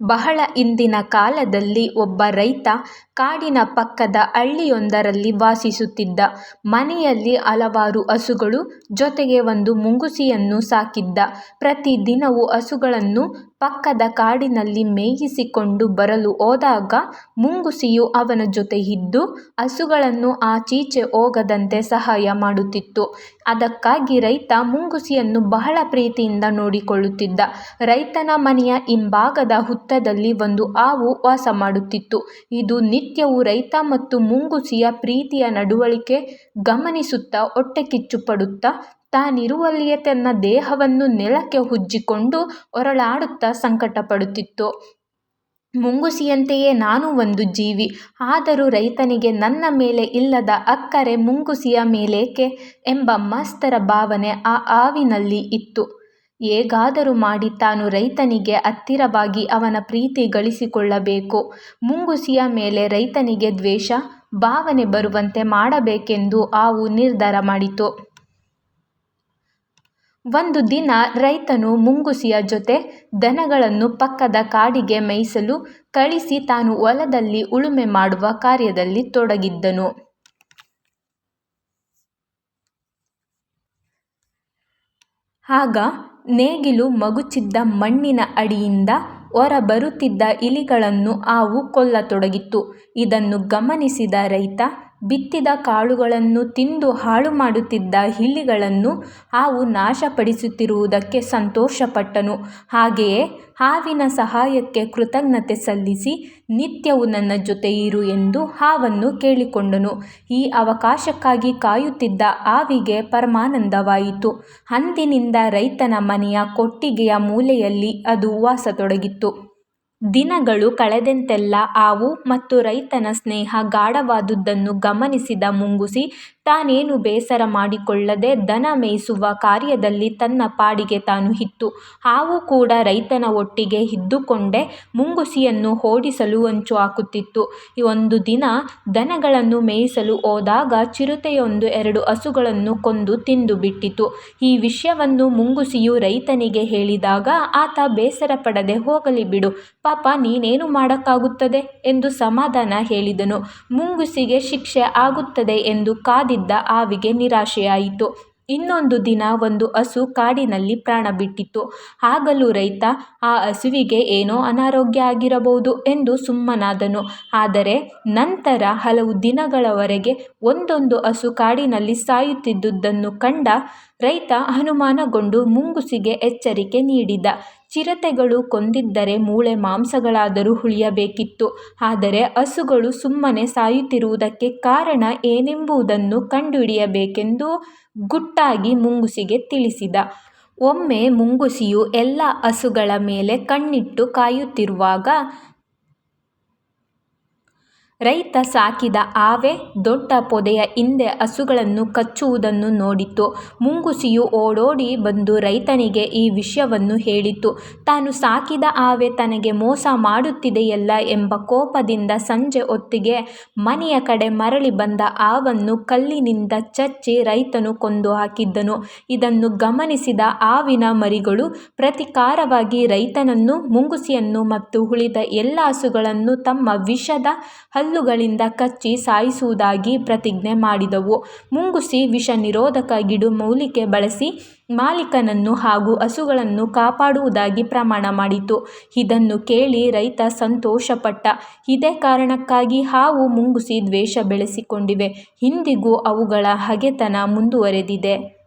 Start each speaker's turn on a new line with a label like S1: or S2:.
S1: ಬಹಳ ಹಿಂದಿನ ಕಾಲದಲ್ಲಿ ಒಬ್ಬ ರೈತ ಕಾಡಿನ ಪಕ್ಕದ ಹಳ್ಳಿಯೊಂದರಲ್ಲಿ ವಾಸಿಸುತ್ತಿದ್ದ. ಮನೆಯಲ್ಲಿ ಹಲವಾರು ಹಸುಗಳು ಜೊತೆಗೆ ಒಂದು ಮುಂಗುಸಿಯನ್ನು ಸಾಕಿದ್ದ. ಪ್ರತಿ ದಿನವೂ ಹಸುಗಳನ್ನು ಪಕ್ಕದ ಕಾಡಿನಲ್ಲಿ ಮೇಯಿಸಿಕೊಂಡು ಬರಲು ಹೋದಾಗ ಮುಂಗುಸಿಯು ಅವನ ಜೊತೆ ಇದ್ದು ಹಸುಗಳನ್ನು ಆಚೀಚೆ ಹೋಗದಂತೆ ಸಹಾಯ ಮಾಡುತ್ತಿತ್ತು. ಅದಕ್ಕಾಗಿ ರೈತ ಮುಂಗುಸಿಯನ್ನು ಬಹಳ ಪ್ರೀತಿಯಿಂದ ನೋಡಿಕೊಳ್ಳುತ್ತಿದ್ದ. ರೈತನ ಮನೆಯ ಹಿಂಭಾಗದ ಹುತ್ತದಲ್ಲಿ ಒಂದು ಹಾವು ವಾಸ ಮಾಡುತ್ತಿತ್ತು. ಇದು ನಿತ್ಯವೂ ರೈತ ಮತ್ತು ಮುಂಗುಸಿಯ ಪ್ರೀತಿಯ ನಡವಳಿಕೆ ಗಮನಿಸುತ್ತಾ ಹೊಟ್ಟೆಕಿಚ್ಚು ಪಡುತ್ತಾ ತಾನಿರುವಲ್ಲಿಯೇ ತನ್ನ ದೇಹವನ್ನು ನೆಲಕ್ಕೆ ಹುಜ್ಜಿಕೊಂಡು ಹೊರಳಾಡುತ್ತಾ ಸಂಕಟಪಡುತ್ತಿತ್ತು. ಮುಂಗುಸಿಯಂತೆಯೇ ನಾನು ಒಂದು ಜೀವಿ. ಆದರೂ ರೈತನಿಗೆ ನನ್ನ ಮೇಲೆ ಇಲ್ಲದ ಅಕ್ಕರೆ ಮುಂಗುಸಿಯ ಮೇಲೇಕೆ ಎಂಬ ಮಸ್ತರ ಭಾವನೆ ಆ ಹಾವಿನಲ್ಲಿ ಇತ್ತು. ಹೇಗಾದರೂ ಮಾಡಿ ತಾನು ರೈತನಿಗೆ ಹತ್ತಿರವಾಗಿ ಅವನ ಪ್ರೀತಿ ಗಳಿಸಿಕೊಳ್ಳಬೇಕು. ಮುಂಗುಸಿಯ ಮೇಲೆ ರೈತನಿಗೆ ದ್ವೇಷ, ಭಾವನೆ ಬರುವಂತೆ ಮಾಡಬೇಕೆಂದು ಹಾವು ನಿರ್ಧಾರ ಮಾಡಿತು. ಒಂದು ದಿನ ರೈತನು ಮುಂಗುಸಿಯ ಜೊತೆ ದನಗಳನ್ನು ಪಕ್ಕದ ಕಾಡಿಗೆ ಮೇಯಿಸಲು ಕಳಿಸಿ ತಾನು ಹೊಲದಲ್ಲಿ ಉಳುಮೆ ಮಾಡುವ ಕಾರ್ಯದಲ್ಲಿ ತೊಡಗಿದ್ದನು. ಆಗ ನೇಗಿಲು ಮಗುಚಿದ್ದ ಮಣ್ಣಿನ ಅಡಿಯಿಂದ ಹೊರಬರುತ್ತಿದ್ದ ಇಲಿಗಳನ್ನು ಹಾವು ಕೊಲ್ಲತೊಡಗಿತ್ತು. ಇದನ್ನು ಗಮನಿಸಿದ ರೈತ ಬಿತ್ತಿದ ಕಾಳುಗಳನ್ನು ತಿಂದು ಹಾಳು ಮಾಡುತ್ತಿದ್ದ ಹಿಲ್ಲಿಗಳನ್ನು ಹಾವು ನಾಶಪಡಿಸುತ್ತಿರುವುದಕ್ಕೆ ಸಂತೋಷಪಟ್ಟನು. ಹಾಗೆಯೇ ಹಾವಿನ ಸಹಾಯಕ್ಕೆ ಕೃತಜ್ಞತೆ ಸಲ್ಲಿಸಿ ನಿತ್ಯವೂ ನನ್ನ ಜೊತೆ ಇರು ಎಂದು ಹಾವನ್ನು ಕೇಳಿಕೊಂಡನು. ಈ ಅವಕಾಶಕ್ಕಾಗಿ ಕಾಯುತ್ತಿದ್ದ ಹಾವಿಗೆ ಪರಮಾನಂದವಾಯಿತು. ಅಂದಿನಿಂದ ರೈತನ ಮನೆಯ ಕೊಟ್ಟಿಗೆಯ ಮೂಲೆಯಲ್ಲಿ ಅದು ವಾಸತೊಡಗಿತು. ದಿನಗಳು ಕಳೆದಂತೆಲ್ಲ ಹಾವು ಮತ್ತು ರೈತನ ಸ್ನೇಹ ಗಾಢವಾದುದನ್ನು ಗಮನಿಸಿದ ಮುಂಗುಸಿ ತಾನೇನೂ ಬೇಸರ ಮಾಡಿಕೊಳ್ಳದೆ ದನ ಮೇಯಿಸುವ ಕಾರ್ಯದಲ್ಲಿ ತನ್ನ ಪಾಡಿಗೆ ತಾನು ಇತ್ತು. ಹಾವು ಕೂಡ ರೈತನ ಒಟ್ಟಿಗೆ ಇದ್ದುಕೊಂಡೇ ಮುಂಗುಸಿಯನ್ನು ಓಡಿಸಲು ಹೊಂಚು ಹಾಕುತ್ತಿತ್ತು. ಒಂದು ದಿನ ದನಗಳನ್ನು ಮೇಯಿಸಲು ಹೋದಾಗ ಚಿರತೆಯೊಂದು ಎರಡು ಹಸುಗಳನ್ನು ಕೊಂದು ತಿಂದು ಬಿಟ್ಟಿತು ಈ ವಿಷಯವನ್ನು ಮುಂಗುಸಿಯು ರೈತನಿಗೆ ಹೇಳಿದಾಗ, ಆತ ಬೇಸರ ಪಡದೆ ಹೋಗಲಿ ಬಿಡು ಪಾಪ ನೀನೇನು ಮಾಡೋಕ್ಕಾಗುತ್ತದೆ ಎಂದು ಸಮಾಧಾನ ಹೇಳಿದನು. ಮುಂಗುಸಿಗೆ ಶಿಕ್ಷೆ ಆಗುತ್ತದೆ ಎಂದು ಹಾವಿಗೆ ನಿರಾಶೆಯಾಯಿತು. ಇನ್ನೊಂದು ದಿನ ಒಂದು ಹಸು ಕಾಡಿನಲ್ಲಿ ಪ್ರಾಣ ಬಿಟ್ಟಿತ್ತು ಆಗಲೂ ರೈತ, ಆ ಹಸುವಿಗೆ ಏನೋ ಅನಾರೋಗ್ಯ ಆಗಿರಬಹುದು ಎಂದು ಸುಮ್ಮನಾದನು. ಆದರೆ ನಂತರ ಹಲವು ದಿನಗಳವರೆಗೆ ಒಂದೊಂದು ಹಸು ಕಾಡಿನಲ್ಲಿ ಸಾಯುತ್ತಿದ್ದುದನ್ನು ಕಂಡ ರೈತ ಅನುಮಾನಗೊಂಡು ಮುಂಗುಸಿಗೆ ಎಚ್ಚರಿಕೆ ನೀಡಿದ. ಚಿರತೆಗಳು ಕೊಂದಿದ್ದರೆ ಮೂಳೆ ಮಾಂಸಗಳಾದರೂ ಉಳಿಯಬೇಕಿತ್ತು. ಆದರೆ ಹಸುಗಳು ಸುಮ್ಮನೆ ಸಾಯುತ್ತಿರುವುದಕ್ಕೆ ಕಾರಣ ಏನೆಂಬುದನ್ನು ಕಂಡುಹಿಡಿಯಬೇಕೆಂದು ಗುಟ್ಟಾಗಿ ಮುಂಗುಸಿಗೆ ತಿಳಿಸಿದ. ಒಮ್ಮೆ ಮುಂಗುಸಿಯು ಎಲ್ಲ ಹಸುಗಳ ಮೇಲೆ ಕಣ್ಣಿಟ್ಟು ಕಾಯುತ್ತಿರುವಾಗ ರೈತ ಸಾಕಿದ ಆವೆ ದೊಡ್ಡ ಪೊದೆಯ ಹಿಂದೆ ಹಸುಗಳನ್ನು ಕಚ್ಚುವುದನ್ನು ನೋಡಿತು. ಮುಂಗುಸಿಯು ಓಡೋಡಿ ಬಂದು ರೈತನಿಗೆ ಈ ವಿಷಯವನ್ನು ಹೇಳಿತು. ತಾನು ಸಾಕಿದ ಆವೆ ತನಗೆ ಮೋಸ ಮಾಡುತ್ತಿದೆಯಲ್ಲ ಎಂಬ ಕೋಪದಿಂದ ಸಂಜೆ ಹೊತ್ತಿಗೆ ಮನೆಯ ಕಡೆ ಮರಳಿ ಬಂದ ಆವನ್ನು ಕಲ್ಲಿನಿಂದ ಚಚ್ಚಿ ರೈತನು ಕೊಂದು ಹಾಕಿದ್ದನು. ಇದನ್ನು ಗಮನಿಸಿದ ಆವಿನ ಮರಿಗಳು ಪ್ರತಿಕಾರವಾಗಿ ರೈತನನ್ನು, ಮುಂಗುಸಿಯನ್ನು ಮತ್ತು ಉಳಿದ ಎಲ್ಲ ಹಸುಗಳನ್ನು ತಮ್ಮ ವಿಷದ ಹಲ್ಲುಗಳಿಂದ ಕಚ್ಚಿ ಸಾಯಿಸುವುದಾಗಿ ಪ್ರತಿಜ್ಞೆ ಮಾಡಿದವು. ಮುಂಗುಸಿ ವಿಷನಿರೋಧಕ ಗಿಡಮೂಲಿಕೆ ಬಳಸಿ ಮಾಲೀಕನನ್ನು ಹಾಗೂ ಹಸುಗಳನ್ನು ಕಾಪಾಡುವುದಾಗಿ ಪ್ರಮಾಣ ಮಾಡಿತು. ಇದನ್ನು ಕೇಳಿ ರೈತ ಸಂತೋಷಪಟ್ಟ. ಇದೇ ಕಾರಣಕ್ಕಾಗಿ ಹಾವು, ಮುಂಗುಸಿ ದ್ವೇಷ ಬೆಳೆಸಿಕೊಂಡಿವೆ. ಇಂದಿಗೂ ಅವುಗಳ ಹಗೆತನ ಮುಂದುವರೆದಿದೆ.